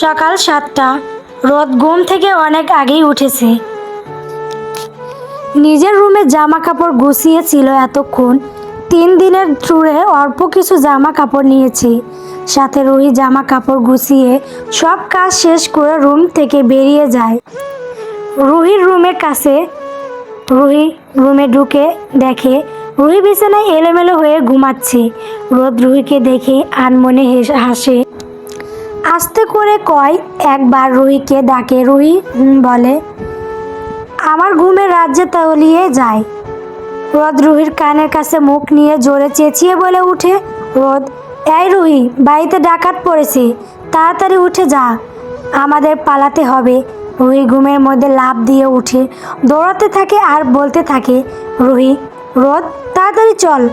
সকাল সাতটা। রোদ ঘুম থেকে অনেক আগেই উঠেছে। নিজের রুমে জামা কাপড় গুছিয়েছিল এতক্ষণ। তিন দিনের ট্যুরে অল্প কিছু জামা কাপড় নিয়েছি। সাথে রুহি জামা কাপড় গুছিয়ে সব কাজ শেষ করে রুম থেকে বেরিয়ে যায়। রুহির রুমের কাছে, রুহি রুমে ঢুকে দেখে, রুহি বিছানায় এলোমেলো হয়ে ঘুমাচ্ছে। রোদ রুহিকে দেখে আনমনে হেসে, হাসে। আস্তে করে কয়, একবার রুহিকে ডাকে, রুহি বলে। আমার ঘুমের রাজ্যে তলিয়ে যায়। রোদ রুহির কানের কাছে মুখ নিয়ে জোরে চেঁচিয়ে বলে উঠে, রোদ, এই রুহি, বাড়িতে ডাকাত পড়েছে, তাড়াতাড়ি উঠে যা। আমাদের পালাতে হবে। রুহি ঘুমের মধ্যে লাফ দিয়ে উঠে দৌড়াতে থাকে আর বলতে থাকে, রুহি, রোদ, তাড়াতাড়ি চল,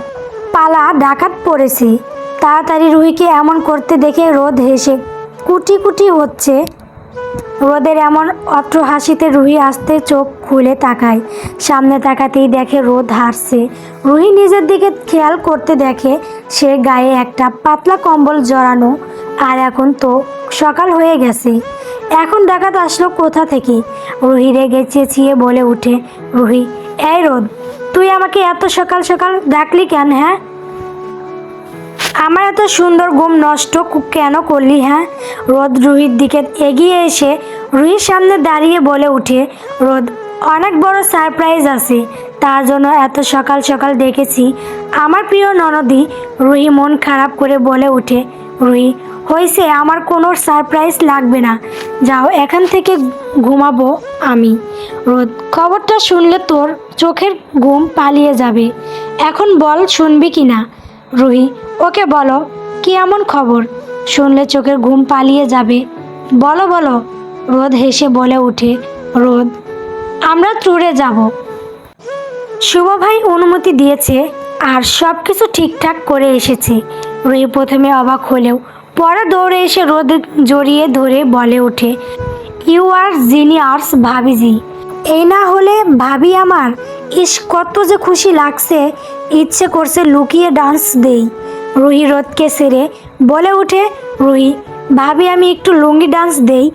পালা, ডাকাত পড়েছে। তাড়াতাড়ি রুহিকে এমন করতে দেখে রোদ হেসে কুটি কুটি হচ্ছে। রোদের এমন অত্র হাসিতে রুহি আসতে চোখ খুলে তাকায়। সামনে তাকাতেই দেখে রোদ হাসছে রুহি নিজের দিকে খেয়াল করতে দেখে সে গায়ে একটা পাতলা কম্বল জড়ানো, আর এখন তো সকাল হয়ে গেছে। এখন ডাকাত আসলো কোথা থেকে? রুহি রেগে চেঁচিয়ে বলে উঠে, রুহি, এই রোদ, তুই আমাকে এত সকাল সকাল ডাকলি কেন হ্যাঁ? আমার এত সুন্দর ঘুম নষ্ট কেন করলি হ্যাঁ? রোদ রুহির দিকে এগিয়ে এসে রুহির সামনে দাঁড়িয়ে বলে উঠে রোদ, অনেক বড় সারপ্রাইজ আছে। তার জন্য এত সকাল সকাল দেখেছি। আমার প্রিয় ননদি রুহি মন খারাপ করে বলে উঠে রুহি, হয়েছে, আমার কোনো সারপ্রাইজ লাগবে না। যাও, এখান থেকে ঘুমাবো আমি। রোদ, খবরটা শুনলে তোর চোখের ঘুম পালিয়ে যাবে। এখন বল, শুনবি কি না রুহি, ওকে বলো, কি এমন খবর? শুনলে চোখের ঘুম পালিয়ে যাবে। বলো বলো, রোদ হেসে বলে উঠে রোদ, আমরা ট্যুরে যাব। শুভ ভাই অনুমতি দিয়েছে, আর সব কিছু ঠিকঠাক করে এসেছে। রুহি প্রথমে অবাক হলেও, পরে দৌড়ে এসে রোদ জড়িয়ে ধরে বলে ওঠে ইউ আর জিনিয়ার্স ভাবিজি। এই না হলে ভাবি আমার, ইস, কত যে খুশি লাগছে ইচ্ছে করছে লুকিয়ে ডান্স দেই। রুহি রোদকে সেরে বলে উঠে রুহি, ভাবি আমি একটু লুঙ্গি ডান্স দেই।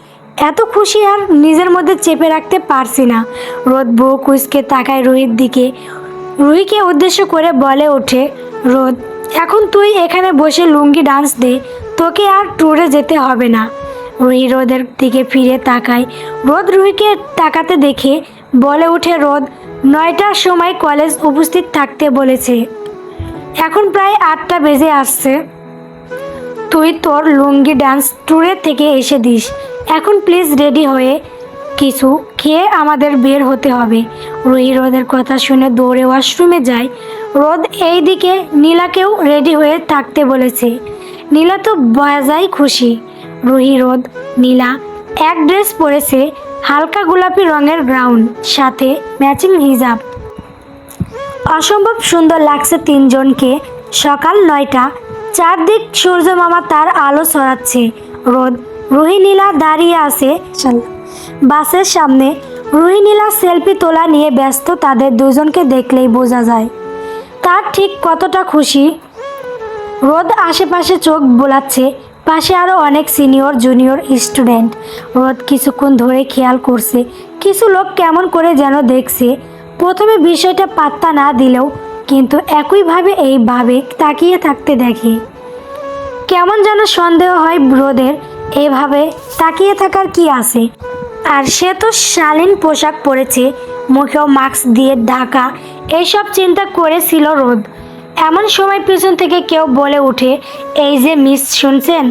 এত খুশি আর নিজের মধ্যে চেপে রাখতে পারছি না। রোদ বউ কুচকে তাকায় রুহির দিকে। রুহিকে উদ্দেশ্য করে বলে ওঠে, রোদ, এখন তুই এখানে বসে লুঙ্গি ডান্স দে, তোকে আর ট্যুরে যেতে হবে না। রুহি রোদের দিকে ফিরে তাকায়। রোদ রুহিকে তাকাতে দেখে বলে উঠে রোদ নয়টার সময় কলেজ উপস্থিত থাকতে বলেছে। এখন প্রায় আটটা বেজে আসছে। তুই তোর লুঙ্গি ডান্স ট্যুরের থেকে এসে দিস। এখন প্লিজ রেডি হয়ে কিছু খেয়ে আমাদের বের হতে হবে। রুহি রোদের কথা শুনে দৌড়ে ওয়াশরুমে যায়। রোদ এই দিকে নীলাকেও রেডি হয়ে থাকতে বলেছে। নীলা তো বাজাই খুশি। রুহি, রোদ, নীলা, এক ড্রেস পরেছে হালকা গোলাপি রঙের গ্রাউন্ড সাথে ম্যাচিং হিজাব। অসম্ভব সুন্দর লাগছে তিনজনকে। সকাল নয়টা চারদিক সূর্য মামা তার আলো ছড়াচ্ছে। রোদ রোহিনীলা দাঁড়িয়ে আছে। বাসের সামনে রোহিনীলা সেলফি তোলা নিয়ে ব্যস্ত তাদের দুজনকে দেখলেই বোঝা যায়। তার ঠিক কতটা খুশি। রোদ আশেপাশে চোখ বোলাচ্ছে। পাশে আরও অনেক সিনিয়র, জুনিয়র স্টুডেন্ট। রোদ কিছুক্ষণ ধরে খেয়াল করছে, কিছু লোক কেমন করে যেন দেখছে। প্রথমে বিষয়টা পাত্তা না দিলেও কিন্তু একইভাবে এইভাবে তাকিয়ে থাকতে দেখে। কেমন যেন সন্দেহ হয় রোদের, এভাবে তাকিয়ে থাকার কি আছে? আর সে তো শালীন পোশাক পরেছে, মুখেও মাস্ক দিয়ে ঢাকা এইসব চিন্তা করেছিল রোদ। এমন সময় পিছন থেকে কেউ বলে ওঠে, এই যে মিস শুনছেন?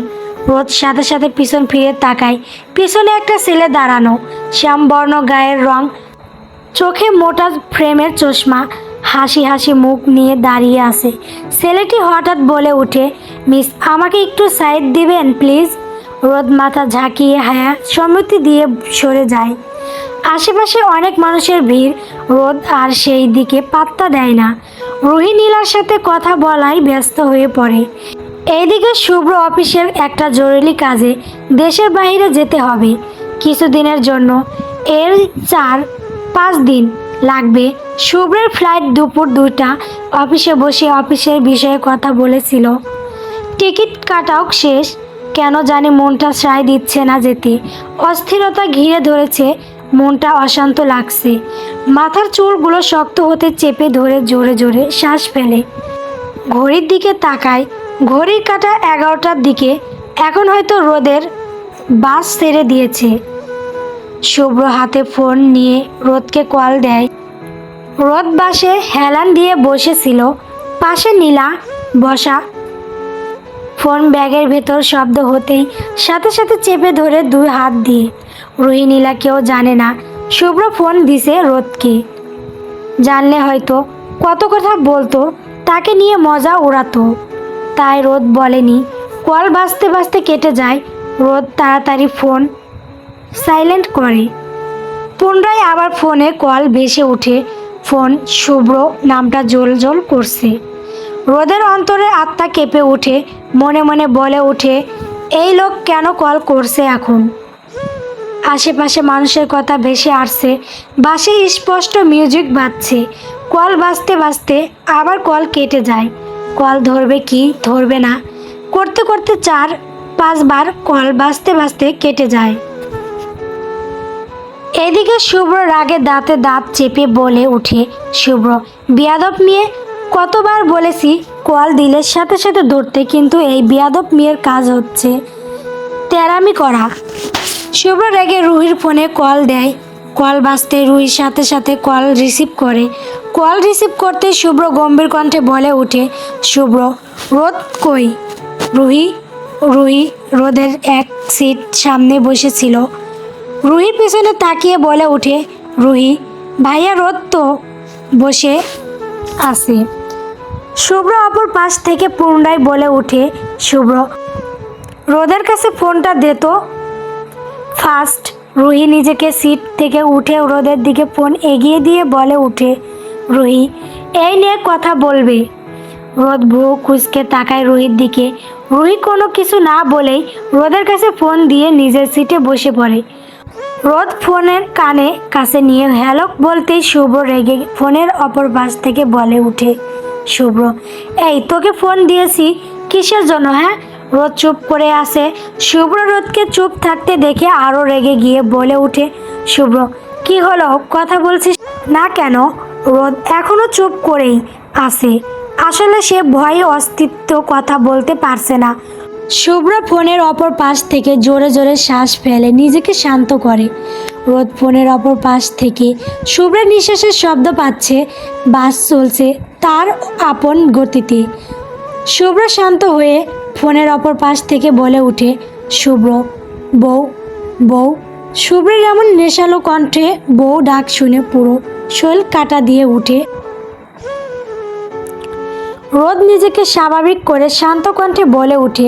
রোদ সাথে সাথে পিছন ফিরে তাকায়। পিছনে একটা ছেলে দাঁড়ানো, শ্যামবর্ণ গায়ের রং, চোখে মোটা ফ্রেমের চশমা, হাসি হাসি মুখ নিয়ে দাঁড়িয়ে আছে। ছেলেটি হঠাৎ বলে ওঠে, মিস, আমাকে একটু সাইড দিবেন, প্লিজ? রোদ মাথা ঝাঁকিয়ে হায়া সম্মতি দিয়ে সরে যায়। আশেপাশে অনেক মানুষের ভিড়, রোদ আর সেই দিকে পাত্তা দেয় না। রুহি নীলার সাথে কথা বলাই ব্যস্ত হয়ে পড়ে। এইদিকে শুভ্র অফিসের একটা জরুরি কাজে দেশের বাইরে যেতে হবে। কিছুদিনের জন্য এর চার পাঁচ দিন লাগবে। শুভ্রের ফ্লাইট দুপুর দুটা অফিসে বসে অফিসের বিষয়ে কথা বলেছিল। টিকিট কাটাও শেষ। কেন জানি মনটা সায় দিচ্ছে না যেতে। অস্থিরতা ঘিরে ধরেছে, মনটা অশান্ত লাগছে। মাথার চুলগুলো শক্ত হতে চেপে ধরে জোরে জোরে শ্বাস ফেলে। ঘড়ির দিকে তাকায়। ঘড়ির কাটা এগারোটার দিকে। এখন হয়তো রোদের বাস ছেড়ে দিয়েছে। শুভ্র হাতে ফোন নিয়ে রোদকে কল দেয়। রোদ বাসে হেলান দিয়ে বসেছিল। পাশে নীলা বসা। ফোন ব্যাগের ভেতর শব্দ হতেই সাথে সাথে চেপে ধরে দুই হাত দিয়ে। রুহি নীলা কেউ জানে না শুভ্র ফোন দিছে রোদকে। জানলে হয়তো কত কথা বলতো, তাকে নিয়ে মজা উড়াতো। তাই রোদ বলেনি, কল বাজতে বাজতে কেটে যায়, রোদ তাড়াতাড়ি ফোন সাইলেন্ট করে। পুনরায় আবার ফোনে কল ভেসে ওঠে ফোন শুভ্র নামটা জোল জোল করছে। রোদের অন্তরে আত্মা কেঁপে ওঠে মনে মনে বলে ওঠে এই লোক কেন কল করছে এখন? আশেপাশে মানুষের কথা ভেসে আসছে। বাসে স্পষ্ট মিউজিক বাজছে। কল বাজতে বাজতে আবার কল কেটে যায়। কল ধরবে কি? ধরবে না। করতে করতে চার, পাঁচবার কল বাজতে বাজতে কেটে যায়। এদিকে শুভ্র রাগে দাঁতে দাঁত চেপে বলে ওঠে, শুভ্র, বিয়াদব মেয়ে, কতবার বলেছি কল দিলে সাথে সাথে ধরতে, কিন্তু এই বিয়াদব মেয়ের কাজ হচ্ছে তেরামি করা। শুভ্র রেগে রুহির ফোনে কল দেয়। কল বাঁচতে রুহির সাথে সাথে কল রিসিভ করে। কল রিসিভ করতে শুভ্র গম্ভীর কণ্ঠে বলে ওঠে, শুভ্র, রোদ কই? রুহি রুহি, রোদের এক সিট সামনে বসেছিল। রুহি পেছনে তাকিয়ে বলে ওঠে, রুহি, ভাইয়া রোদ তো বসে আছে। শুভ্র অপর পাশ থেকে পুনরায় বলে ওঠে, শুভ্র, রোদের কাছে ফোনটা দে তো। ফার্স্ট রুহি নিজেকে সিট থেকে উঠে রোদের দিকে ফোন এগিয়ে দিয়ে বলে উঠে, রুহি, এই নিয়ে কথা বলবে? রোদ ভুয়ো কুচকে তাকায় রুহির দিকে। রুহি কোনো কিছু না বলেই রোদের কাছে ফোন দিয়ে নিজের সিটে বসে পড়ে। রোদ ফোনের কানে কাছে নিয়ে হ্যালো বলতেই শুভ্র রেগে ফোনের অপর পাশ থেকে বলে উঠে, শুভ্র, এই তোকে ফোন দিয়েছি কিসের জন্য হ্যাঁ? রোদ চুপ করে আসে শুভ্র রোদকে চুপ থাকতে দেখে আরও রেগে গিয়ে বলে উঠে, শুভ্র, কি হলো? কথা বলছিস না কেন? রোদ এখনও চুপ করেই আসে আসলে সে ভয়ে অস্তিত্ব কথা বলতে পারছে না। শুভ্র ফোনের অপর পাশ থেকে জোরে জোরে শ্বাস ফেলে, নিজেকে শান্ত করে। রোদ ফোনের অপর পাশ থেকে শুভ্রের নিঃশ্বাসের শব্দ পাচ্ছে, বাস চলছে তার আপন গতিতে। শুভ্র শান্ত হয়ে ফোনের অপর পাশ থেকে বলে উঠে, শুভ্র, বউ বউ। শুভ্রের এমন নেশালো কণ্ঠে বউ ডাক শুনে পুরো শৈল কাটা দিয়ে উঠে। রোদ নিজেকে স্বাভাবিক করে শান্ত কণ্ঠে বলে ওঠে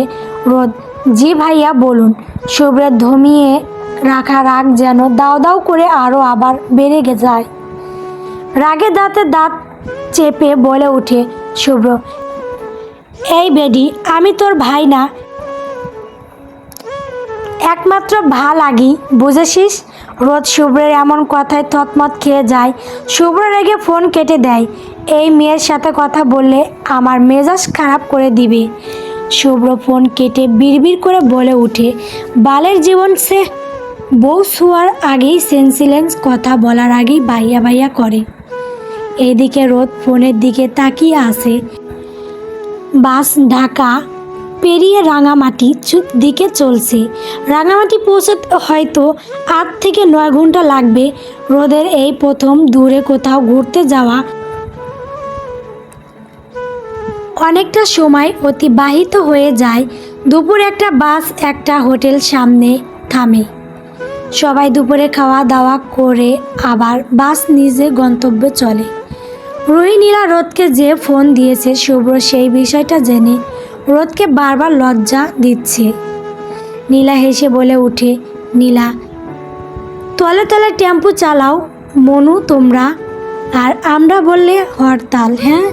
রোদ, জি ভাইয়া, বলুন, শুভ্রের ধমিয়ে রাখা রাগ যেন দাও দাও করে আরও আবার বেড়ে গে যায়। রাগে দাঁতে দাঁত চেপে বলে ওঠে শুভ্র এই বেডি, আমি তোর ভাই না। একমাত্র ভা লাগি বুঝেছিস? রোদ শুভ্রের এমন কথায় থতমত খেয়ে যায়, শুভ্র রেগে ফোন কেটে দেয়। এই মেয়ের সাথে কথা বললে আমার মেজাজ খারাপ করে দিবে। শুভ্র ফোন কেটে বিড়বিড় করে বলে ওঠে বালের জীবন সে বউ শোয়ার আগেই সেন্সিলেন্স কথা বলার আগেই বাইয়া বাইয়া করে। এদিকে রোদ ফোনের দিকে তাকিয়ে আসে বাস, ঢাকা পেরিয়ে রাঙামাটি দিকে চলছে। রাঙামাটি পৌঁছাতে হয়তো আট থেকে নয় ঘণ্টা লাগবে রোদের এই প্রথম দূরে কোথাও ঘুরতে যাওয়া। অনেকটা সময় অতিবাহিত হয়ে যায়। দুপুর একটা বাস, একটা হোটেল সামনে থামে। সবাই দুপুরে খাওয়া দাওয়া করে আবার বাস নিজে গন্তব্যে চলে। রোহিণীরা রোদকে যে ফোন দিয়েছে, শুভ্র সেই বিষয়টা জেনে রোদকে বারবার লজ্জা দিচ্ছে। নীলা হেসে বলে উঠে নীলা, তলে তলে টেম্পু চালাও, মনু তোমরা, আর আমরা বললে হরতাল হ্যাঁ?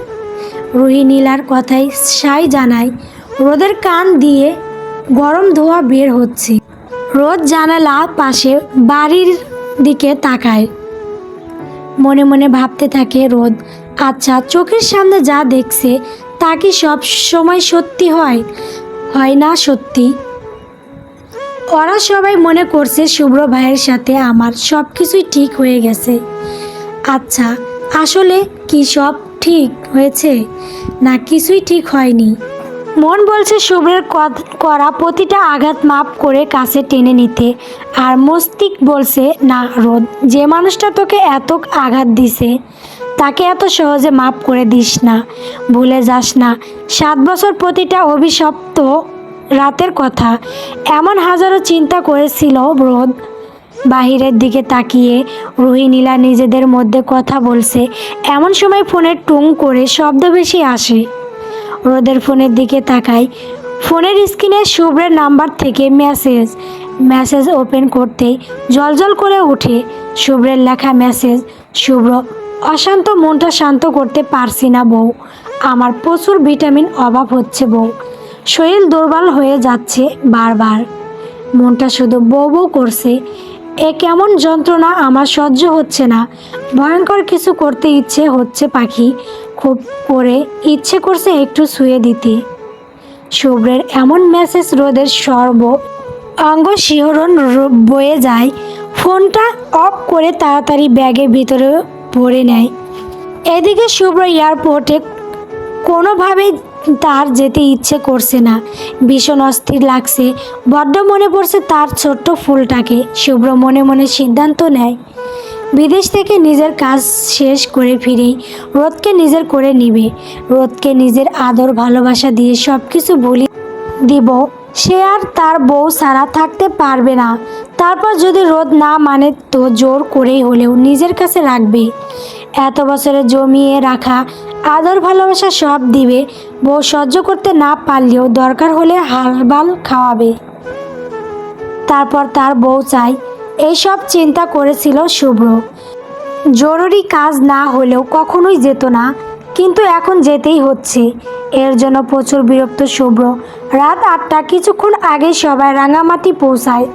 রুহি নীলার কথাই সাই জানায়, রোদের কান দিয়ে গরম ধোয়া বের হচ্ছে। রোদ জানালা পাশে বাড়ির দিকে তাকায়। মনে মনে ভাবতে থাকে রোদ আচ্ছা চোখের সামনে যা দেখছে, তা কি সব সময় সত্যি হয়? হয় না সত্যি? ওরা সবাই মনে করছে শুভ্র ভাইয়ের সাথে আমার সব কিছুই ঠিক হয়ে গেছে। আচ্ছা আসলে কি সব ঠিক হয়েছে? না, কিছুই ঠিক হয়নি। মন বলছে শুভ্রের করা প্রতিটা আঘাত মাপ করে কাছে টেনে নিতে। আর মস্তিষ্ক বলছে, না রোদ, যে মানুষটা তোকে এত আঘাত দিছে তাকে এত সহজে মাপ করে দিস না, ভুলে যাস না। সাত বছর প্রতিটা অভিশপ্ত রাতের কথা, এমন হাজারো চিন্তা করেছিল রোদ। বাহিরের দিকে তাকিয়ে রুহি নীলা নিজেদের মধ্যে কথা বলছে, এমন সময় ফোনের টুং করে শব্দ বেশি আসে। রোদের ফোনের দিকে তাকাই ফোনের স্ক্রিনে শুভ্রের নাম্বার থেকে মেসেজ মেসেজ ওপেন করতেই জলজল করে ওঠে। শুভ্রের লেখা মেসেজ, শুভ্র অশান্ত মনটা শান্ত করতে পারছি না বউ। আমার প্রচুর ভিটামিন অভাব হচ্ছে বউ। শরীর দুর্বল হয়ে যাচ্ছে বারবার। মনটা শুধু বউ বউ করছে। এ কেমন যন্ত্রণা আমার সহ্য হচ্ছে না। ভয়ঙ্কর কিছু করতে ইচ্ছে হচ্ছে পাখি। খুব করে ইচ্ছে করছে একটু শুয়ে দিতে। শুভ্রের এমন মেসেজ রোদের সর্ব অঙ্গ শিহরণ বয়ে যায়। ফোনটা অফ করে তাড়াতাড়ি ব্যাগের ভিতরে ভরে নেয়। এদিকে শুভ্র এয়ারপোর্টে কোনোভাবেই তার যেতে ইচ্ছে করছে না। ভীষণ অস্থির লাগছে। বড্ড মনে পড়ছে তার ছোট্ট ফুলটাকে। শুভ্র মনে মনে সিদ্ধান্ত নেয়, বিদেশ থেকে নিজের কাজ শেষ করে ফিরেই রোদকে নিজের করে নিবে। রোদকে নিজের আদর ভালোবাসা দিয়ে সব কিছু ভুলি দিব। সে আর তার বউ ছাড়া থাকতে পারবে না। তারপর যদি রোদ না মানে তো জোর করেই হলেও নিজের কাছে রাখবে। এত বছরে জমিয়ে রাখা, আদর ভালোবাসা সব দিবে, বউ সহ্য করতে না পারলেও দরকার হলে হালবাল খাওয়াবে। তারপর তার বউ চাই এইসব চিন্তা করেছিল শুভ্র। জরুরি কাজ না হলেও কখনোই যেত না, কিন্তু এখন যেতেই হচ্ছে। এর জন্য প্রচুর বিরক্ত শুভ্র। রাত আটটা কিছুক্ষণ আগে সবাই রাঙামাটি পৌঁছায়।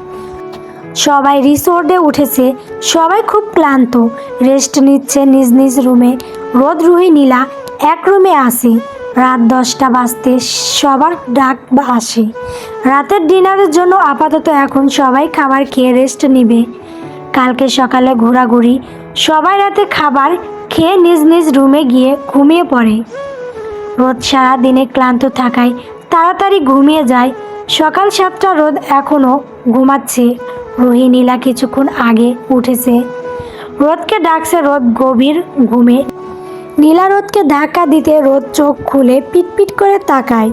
সবাই রিসোর্টে উঠেছে। সবাই খুব ক্লান্ত। রেস্ট নিচ্ছে নিজ নিজ রুমে। রোদ রুহি নীলা এক রুমে আসে রাত দশটা বাজতে সবার ডাক বা আসে। রাতের ডিনারের জন্য আপাতত এখন সবাই খাবার খেয়ে রেস্ট নিবে। কালকে সকালে ঘোরাঘুরি। সবাই রাতে খাবার খেয়ে নিজ নিজ রুমে গিয়ে ঘুমিয়ে পড়ে। রোদ সারা দিনে ক্লান্ত থাকায় তাড়াতাড়ি ঘুমিয়ে যায়। সকাল সাতটা রোদ এখনও ঘুমাচ্ছে। রুহি নীলা কিছুক্ষণ আগে উঠেছে। রোদকে ডাকছে রোদ গভীর ঘুমে। নীলা রোদকে ধাক্কা দিতে রোদ চোখ খুলে পিটপিট করে তাকায়।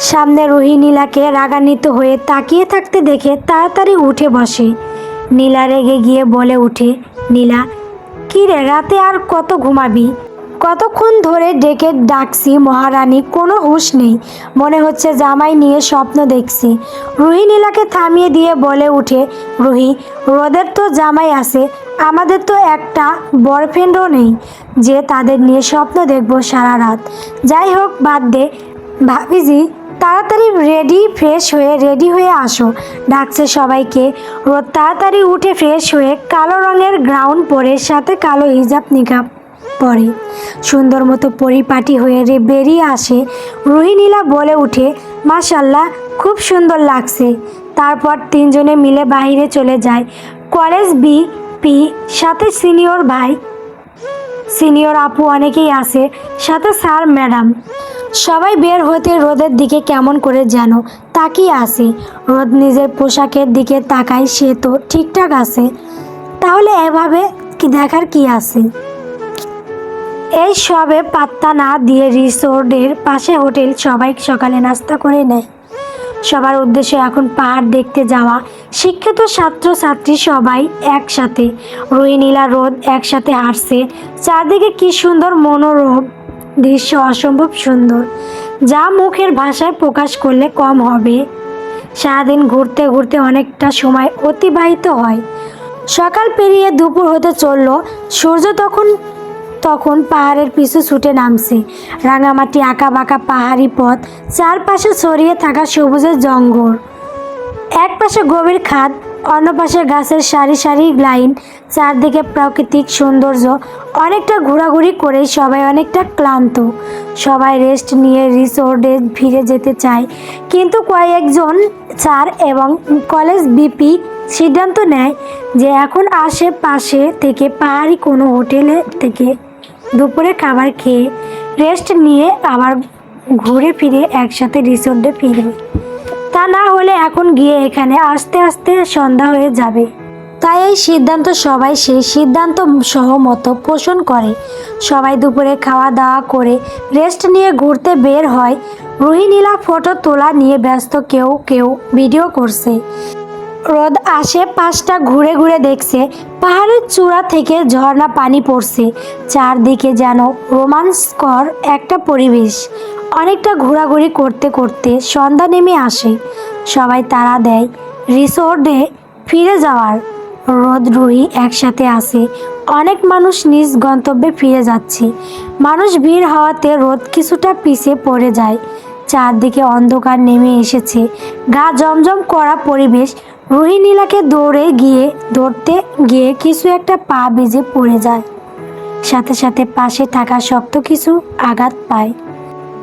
সামনে রুহি নীলাকে রাগান্বিত হয়ে তাকিয়ে থাকতে দেখে তাড়াতাড়ি উঠে বসে। নীলা রেগে গিয়ে বলে উঠে, নীলা, কী রে, রাতে আর কত ঘুমাবি? কতক্ষণ ধরে ডেকে ডাকছি মহারানী, কোনো হুঁশ নেই। মনে হচ্ছে জামাই নিয়ে স্বপ্ন দেখছি। রুহি নীলাকে থামিয়ে দিয়ে বলে উঠে, রুহি, রোদের তো জামাই আছে, আমাদের তো একটা বয়ফ্রেন্ডও নেই যে তাদের নিয়ে স্বপ্ন দেখব সারা রাত। যাই হোক, বাদ দে। ভাবিজি, তাড়াতাড়ি রেডি, ফ্রেশ হয়ে, রেডি হয়ে আসো। ডাকছে সবাইকে। রোদ তাড়াতাড়ি উঠে ফ্রেশ হয়ে কালো রঙের গ্রাউন্ড পরে সাথে কালো হিজাব নিকাব। পরে সুন্দর মতো পরিপাটি হয়ে রে বেরিয়ে আসে, রোহিণীলা বলে উঠে, মাশাল্লাহ, খুব সুন্দর লাগছে। তারপর তিনজনে মিলে বাইরে চলে যায়। কলেজ বি, পি, সাথে সিনিয়র ভাই। সিনিয়র আপু অনেকেই আছে, সাথে স্যার, ম্যাডাম। সবাই বের হতে রোদের দিকে কেমন করে যেন তাকিয়ে আসে রোদ নিজের পোশাকের দিকে তাকায়, সে তো ঠিকঠাক আছে। তাহলে এভাবে কি দেখার কি আছে? এই সবে পাত্তা না দিয়ে রিসোর্টের পাশে হোটেল সবাই সকালে নাস্তা করে নেয়। সবার উদ্দেশ্যে এখন পাহাড় দেখতে যাওয়া। শিক্ষিত ছাত্রছাত্রী সবাই একসাথে। রোহিনীলা রোদ একসাথে হাঁটছে। চারদিকে কি সুন্দর মনোরম দৃশ্য, অসম্ভব সুন্দর। যা মুখের ভাষায় প্রকাশ করলে কম হবে। সারাদিন ঘুরতে ঘুরতে অনেকটা সময় অতিবাহিত হয়। সকাল পেরিয়ে দুপুর হতে চলল। সূর্য তখন তখন পাহাড়ের পিছু ছুটে নামছে। রাঙামাটি আঁকা বাঁকা পাহাড়ি পথ, চারপাশে ছড়িয়ে থাকা সবুজের জঙ্গল। এক পাশে গভীর খাদ, অন্য পাশে গাছের সারি সারি লাইন, চারদিকে প্রাকৃতিক সৌন্দর্য। অনেকটা ঘোরাঘুরি করে সবাই অনেকটা ক্লান্ত। সবাই রেস্ট নিয়ে রিসোর্টে ফিরে যেতে চায়। কিন্তু কয়েকজন স্যার এবং কলেজ বিপি সিদ্ধান্ত নেয় যে এখন আশেপাশে থেকে পাহাড়ি কোনো হোটেলে থেকে দুপুরে খাবার খেয়ে রেস্ট নিয়ে আবার ঘুরে ফিরে একসাথে রিসোর্টে ফিরবে। তা না হলে এখন গিয়ে এখানে আস্তে আস্তে সন্ধ্যা হয়ে যাবে। তাই এই সিদ্ধান্ত সবাই সেই সিদ্ধান্ত সহমত পোষণ করে। সবাই দুপুরে খাওয়া দাওয়া করে রেস্ট নিয়ে ঘুরতে বের হয়। রোহিণীলা ফটো তোলা নিয়ে ব্যস্ত কেউ কেউ ভিডিও করছে। রোদ আসে, পাশটা ঘুরে ঘুরে দেখছে। পাহাড়ের চূড়া থেকে ঝর্ণা পানি পড়ছে। চারদিকে যেন রোমান্সকর একটা পরিবেশ। অনেকটা ঘোরাঘুরি করতে করতে সন্ধ্যা নেমে আসে। সবাই তারা দেয়, রিসোর্টে ফিরে যাওয়ার। রোদ রুহি একসাথে আসে অনেক মানুষ নিজ গন্তব্যে ফিরে যাচ্ছে। মানুষ ভিড় হওয়াতে রোদ কিছুটা পিছিয়ে পড়ে যায়। চারদিকে অন্ধকার নেমে এসেছে। গা জমজম করা পরিবেশ রোহিণীলাকে দৌড়ে গিয়ে, দৌড়তে গিয়ে কিছু একটা পা বেজে পড়ে যায়। সাথে সাথে পাশে থাকা শক্ত কিছু আঘাত পায়।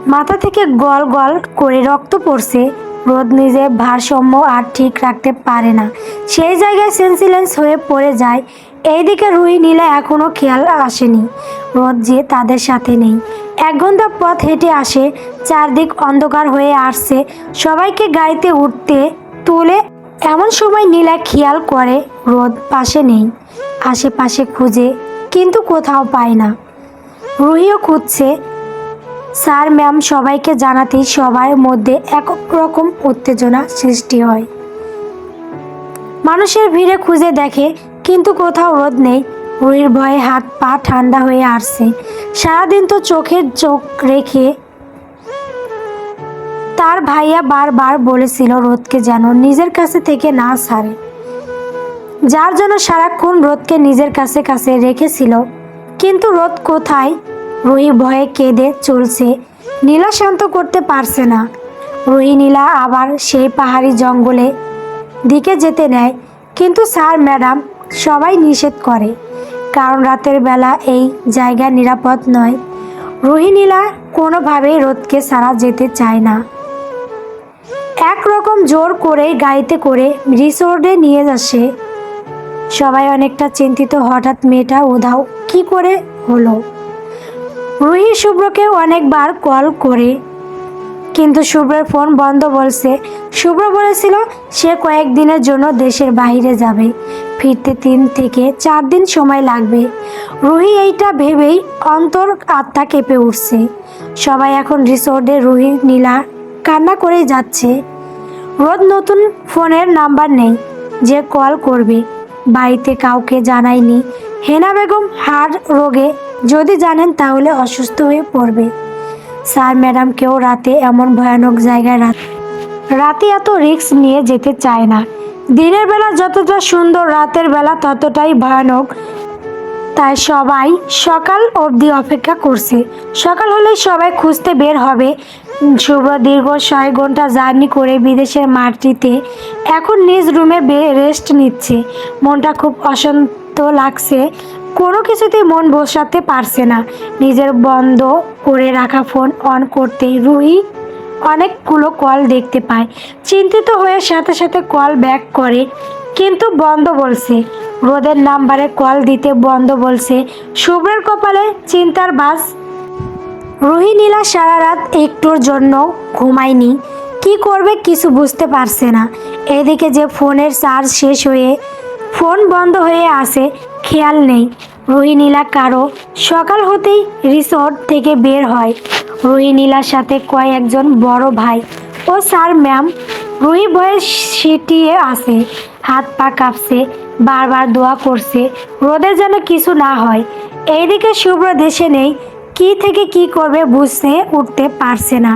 মাথা থেকে গল গল করে রক্ত পড়ছে। রোদ নিজের ভারসাম্য আর ঠিক রাখতে পারে না। সেই জায়গায় সেন্সিলেন্স হয়ে পড়ে যায়। এইদিকে রুই নীলা এখনও খেয়াল আসেনি। রোদ যে তাদের সাথে নেই। এক ঘণ্টা পথ হেঁটে আসে, চারদিক অন্ধকার হয়ে আসছে। সবাইকে গাড়িতে উঠতে, তুলে এমন সময় নীলা খেয়াল করে রোদ পাশে নেই, আশেপাশে খুঁজে, কিন্তু কোথাও পায় না। রুহিও খুঁজছে, স্যার, ম্যাম, সবাইকে জানাতেই সবার মধ্যে এক রকম উত্তেজনা সৃষ্টি হয়। মানুষের ভিড়ে খুঁজে দেখে, কিন্তু কোথাও রোদ নেই। রুহির ভয়ে হাত পা ঠান্ডা হয়ে আসছে। সারাদিন তো চোখের চোখ রেখে তার ভাইয়া বারবার বলেছিল রোদকে যেন নিজের কাছে থেকে না সারে। যার জন্য সারাক্ষণ রোদকে নিজের কাছে কাছে রেখেছিল। কিন্তু রোদ কোথায়? রুহি ভয়ে কেঁদে চলছে। নীলা শান্ত করতে পারছে না। রুহি নীলা আবার সেই পাহাড়ি জঙ্গলে দিকে যেতে নেয়। কিন্তু স্যার, ম্যাডাম, সবাই নিষেধ করে। কারণ রাতের বেলা এই জায়গা নিরাপদ নয়। রোহিণীলা কোনোভাবেই রোদকে সারা যেতে চায় না। একরকম জোর করেই গাড়িতে করে রিসোর্টে নিয়ে আসে সবাই অনেকটা চিন্তিত, হঠাৎ মেয়েটা উধাও কি করে হলো? রুহি শুভ্রকে অনেকবার কল করে, কিন্তু শুভ্রের ফোন বন্ধ বলছে, শুভ্র বলেছিল সে কয়েকদিনের জন্য দেশের বাইরে যাবে। ফিরতে তিন থেকে চার দিন সময় লাগবে। রুহি এইটা ভেবেই অন্তর আত্মা কেঁপে উঠছে। সবাই এখন রিসোর্টে রুহি, নীলা কান্না করেই যাচ্ছে। রোদ নতুন ফোনের নাম্বার নেই, যে কল করবে। বাড়িতে কাউকে জানায়নি। হেনা বেগম হাড় রোগে, যদি জানেন তাহলে অসুস্থ হয়ে পড়বে। স্যার ম্যাডামকেও রাতে এমন ভয়ানক জায়গায় রাত রাতে এত রিস্ক নিয়ে যেতে চায় না। দিনের বেলা যতটা সুন্দর, রাতের বেলা ততটাই ভয়ানক। তাই সবাই সকাল অবধি অপেক্ষা করছে। সকাল হলেই সবাই খুঁজতে বের হবে। শুভ্র দীর্ঘ ছয় ঘণ্টা জার্নি করে বিদেশের মাটিতে এখন নিজ রুমে রেস্ট নিচ্ছে। মনটা খুব অশান্ত লাগছে। কোনো কিছুতেই মন বসাতে পারছে না। নিজের বন্ধ করে রাখা ফোন অন করতেই রুহি অনেকগুলো কল দেখতে পায়। চিন্তিত হয়ে সাথে সাথে কল ব্যাক করে, কিন্তু বন্ধ বলছে। রোদের নাম্বারে কল দিতে বন্ধ বলছে। শুভ্রের কপালে চিন্তার বাস রুহি নীলা সারা রাত একটুর জন্য ঘুমায়নি। কি করবে কিছু বুঝতে পারছে না। এদিকে যে ফোনের চার্জ শেষ হয়ে ফোন বন্ধ হয়ে আসে খেয়াল নেই। রুহি নীলা কারও সকাল হতেই রিসোর্ট থেকে বের হয়। রুহি নীলার সাথে কয়েকজন বড় ভাই ও স্যার, ম্যাম। রুহি ভয়ে সিটিয়ে আসে হাত পা কাঁপছে, বারবার দোয়া করছে। রোদের যেন কিছু না হয়। এইদিকে শুভ্র দেশে নেই কি থেকে কি করবে বুঝতে উঠতে পারছে না।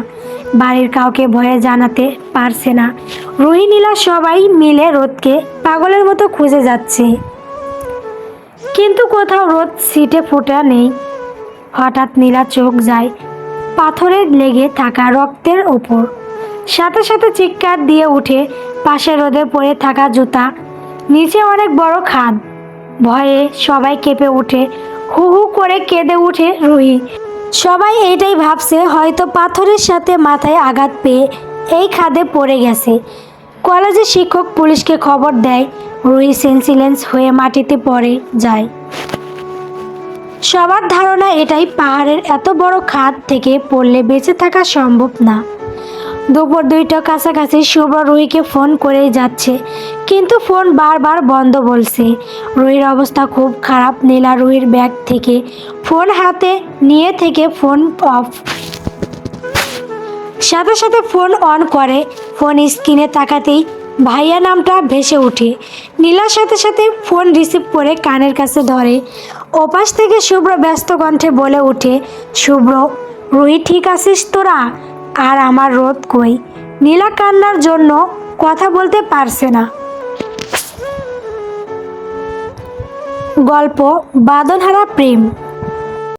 বাড়ির কাউকে ভয়ে জানাতে পারছে না। রোহিণীলা সবাই মিলে রোদকে পাগলের মতো খুঁজে যাচ্ছে। কিন্তু কোথাও রোদ সিটে ফোটা নেই। হঠাৎ নীলা চোখ যায় পাথরের লেগে থাকা রক্তের ওপর। সাথে সাথে চিৎকার দিয়ে উঠে পাশে রোদে পড়ে থাকা জুতা, নিচে অনেক বড় খাদ। ভয়ে সবাই কেঁপে ওঠে হু হু করে কেঁদে উঠে রুহি। সবাই এটাই ভাবছে, হয়তো পাথরের সাথে মাথায় আঘাত পেয়ে এই খাদে পড়ে গেছে। কলেজের শিক্ষক পুলিশকে খবর দেয়, রুহি সেন্সিলেন্স হয়ে মাটিতে পড়ে যায়। সবার ধারণা এটাই, পাহাড়ের এত বড় খাদ থেকে পড়লে বেঁচে থাকা সম্ভব না। দুপুর দুইটা কাছাকাছি শুভ্র রুহিকে ফোন করেই যাচ্ছে। কিন্তু ফোন বারবার বন্ধ বলছে। রুহির অবস্থা খুব খারাপ, নীলা রুহির ব্যাগ থেকে, ফোন হাতে নিয়ে থেকে ফোন অফ। সাথে সাথে ফোন অন করে, ফোন স্ক্রিনে তাকাতেই ভাইয়া নামটা ভেসে ওঠে। নীলার সাথে সাথে ফোন রিসিভ করে কানের কাছে ধরে। ওপাশ থেকে শুভ্র ব্যস্ত কণ্ঠে বলে ওঠে, শুভ্র, রুহি ঠিক আছিস তোরা? আর আমার রোদ কই? নীলা কান্নার জন্য কথা বলতে পারছে না। গল্প বাদনহারা প্রেম।